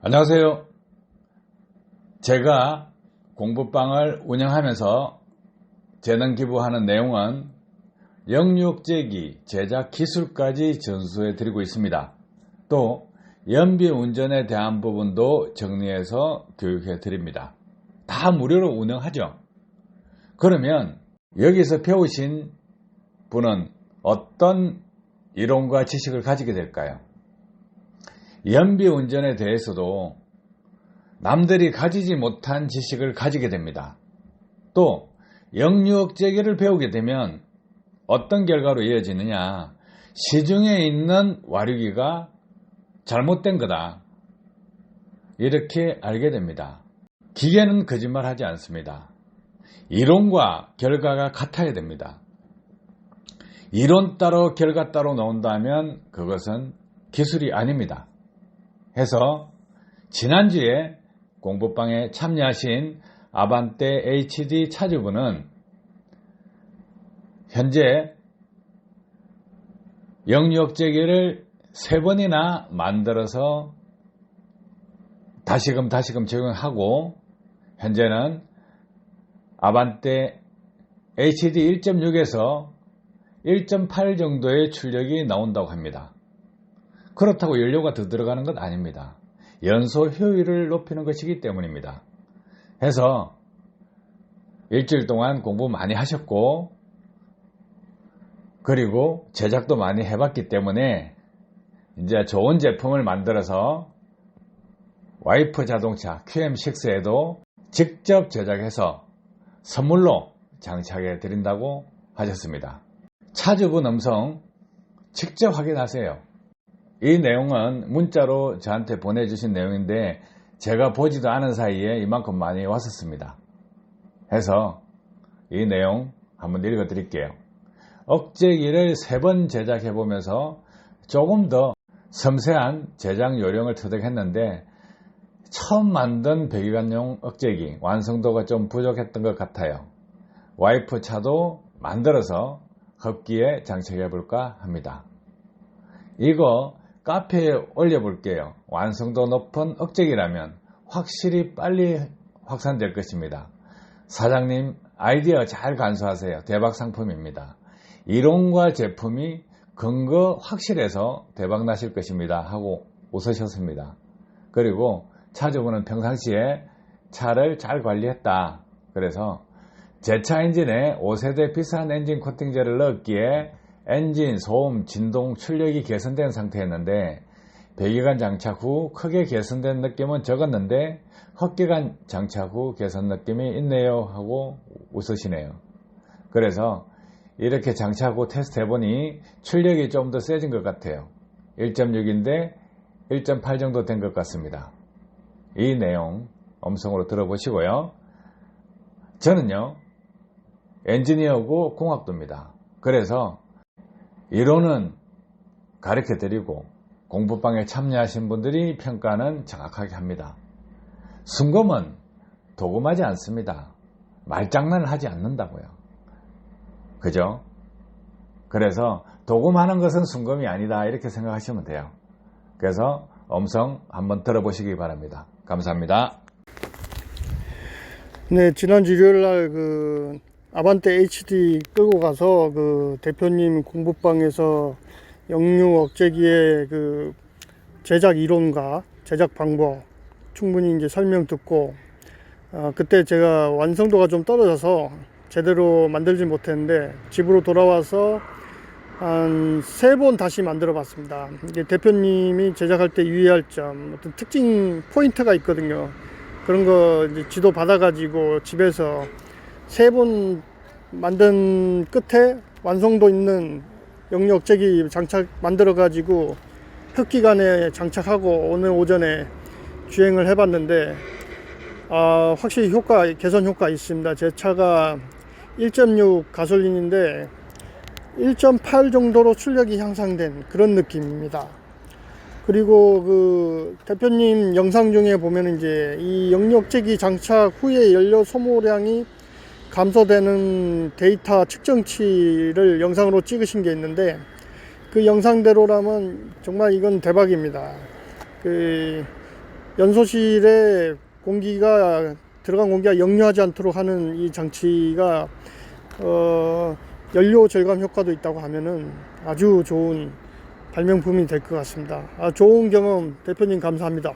안녕하세요. 제가 공부방을 운영하면서 재능 기부하는 내용은 영육제기 제작 기술까지 전수해 드리고 있습니다. 또 연비 운전에 대한 부분도 정리해서 교육해 드립니다. 다 무료로 운영하죠. 그러면 여기서 배우신 분은 어떤 이론과 지식을 가지게 될까요? 연비 운전에 대해서도 남들이 가지지 못한 지식을 가지게 됩니다. 또 영유억제기를 배우게 되면 어떤 결과로 이어지느냐 시중에 있는 와류기가 잘못된 거다 이렇게 알게 됩니다. 기계는 거짓말하지 않습니다. 이론과 결과가 같아야 됩니다. 이론 따로 결과 따로 나온다면 그것은 기술이 아닙니다. 해서 지난주에 공부방에 참여하신 아반떼 HD 차주분은 현재 영역제기를 세 번이나 만들어서 다시금 다시금 적용하고 현재는 아반떼 HD 1.6에서 1.8 정도의 출력이 나온다고 합니다. 그렇다고 연료가 더 들어가는 것 아닙니다. 연소 효율을 높이는 것이기 때문입니다. 해서 일주일 동안 공부 많이 하셨고 그리고 제작도 많이 해봤기 때문에 이제 좋은 제품을 만들어서 와이프 자동차 QM6에도 직접 제작해서 선물로 장착해 드린다고 하셨습니다. 차주분 음성 직접 확인하세요. 이 내용은 문자로 저한테 보내주신 내용인데 제가 보지도 않은 사이에 이만큼 많이 왔었습니다. 해서 이 내용 한번 읽어 드릴게요. 억제기를 세 번 제작해 보면서 조금 더 섬세한 제작 요령을 터득했는데 처음 만든 배기관용 억제기 완성도가 좀 부족했던 것 같아요. 와이프 차도 만들어서 흡기에 장착해 볼까 합니다. 이거 카페에 올려볼게요. 완성도 높은 억제기라면 확실히 빨리 확산될 것입니다. 사장님 아이디어 잘 간수하세요. 대박 상품입니다. 이론과 제품이 근거 확실해서 대박 나실 것입니다. 하고 웃으셨습니다. 그리고 차주분은 평상시에 차를 잘 관리했다. 그래서 제 차 엔진에 5세대 비싼 엔진 코팅제를 넣었기에 엔진, 소음, 진동, 출력이 개선된 상태였는데 배기관 장착 후 크게 개선된 느낌은 적었는데 헛기관 장착 후 개선 느낌이 있네요 하고 웃으시네요. 그래서 이렇게 장착 후 테스트 해보니 출력이 좀 더 세진 것 같아요. 1.6인데 1.8 정도 된 것 같습니다. 이 내용 음성으로 들어보시고요. 저는요, 엔지니어고 공학도입니다. 그래서 이론은 가르쳐 드리고 공부방에 참여하신 분들이 평가는 정확하게 합니다. 순검은 도금하지 않습니다. 말장난을 하지 않는다고요. 그죠? 그래서 도금하는 것은 순검이 아니다 이렇게 생각하시면 돼요. 그래서 음성 한번 들어보시기 바랍니다. 감사합니다. 네, 지난 일요일 날그 아반떼 HD 끌고 가서 그 대표님 공부방에서 영유 억제기의 그 제작 이론과 제작 방법 충분히 이제 설명 듣고 어, 그때 제가 완성도가 좀 떨어져서 제대로 만들지 못했는데 집으로 돌아와서 한 세 번 다시 만들어 봤습니다. 이게 대표님이 제작할 때 유의할 점, 어떤 특징 포인트가 있거든요. 그런 거 이제 지도 받아가지고 집에서 세 번 만든 끝에 완성도 있는 영역제기 장착 만들어 가지고 흡기관에 장착하고 오늘 오전에 주행을 해봤는데 아, 확실히 효과 개선 효과 있습니다. 제 차가 1.6 가솔린인데 1.8 정도로 출력이 향상된 그런 느낌입니다. 그리고 그 대표님 영상 중에 보면 이제 이 영역제기 장착 후에 연료 소모량이 감소되는 데이터 측정치를 영상으로 찍으신 게 있는데 그 영상대로라면 정말 이건 대박입니다. 그 연소실에 공기가 들어간 공기가 역류하지 않도록 하는 이 장치가 어, 연료 절감 효과도 있다고 하면은 아주 좋은 발명품이 될 것 같습니다. 아, 좋은 경험 대표님 감사합니다.